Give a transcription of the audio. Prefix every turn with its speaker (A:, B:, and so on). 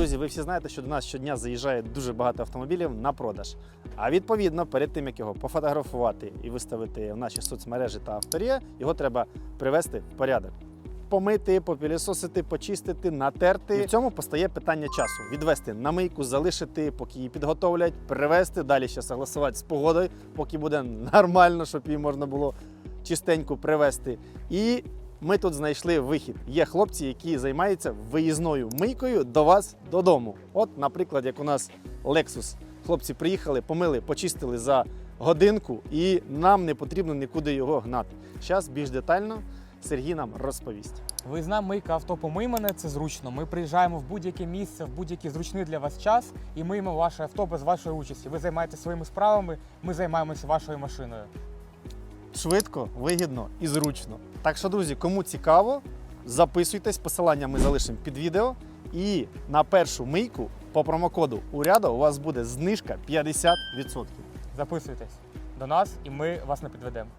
A: Друзі, ви всі знаєте, що до нас щодня заїжджає дуже багато автомобілів на продаж. А відповідно, перед тим як його пофотографувати і виставити в наші соцмережі та авторія, його треба привести в порядок. Помити, попілісосити, почистити, натерти. І в цьому постає питання часу: відвести на мийку, залишити, поки її підготовлять, привезти, далі ще согласувати з погодою, поки буде нормально, щоб її можна було чистенько привезти. І ми тут знайшли вихід. Є хлопці, які займаються виїзною мийкою до вас додому. От, наприклад, як у нас Lexus. Хлопці приїхали, помили, почистили за годинку, і нам не потрібно нікуди його гнати. Зараз більш детально Сергій нам розповість.
B: Виїзна мийка авто помиймене це зручно. Ми приїжджаємо в будь-яке місце, в будь-який зручний для вас час і миємо ваше авто без вашої участі. Ви займаєтеся своїми справами, ми займаємося вашою машиною.
A: Швидко, вигідно і зручно. Так що, друзі, кому цікаво, записуйтесь, посилання ми залишимо під відео. І на першу мийку по промокоду уряду у вас буде знижка 50%.
B: Записуйтесь до нас, і ми вас не підведемо.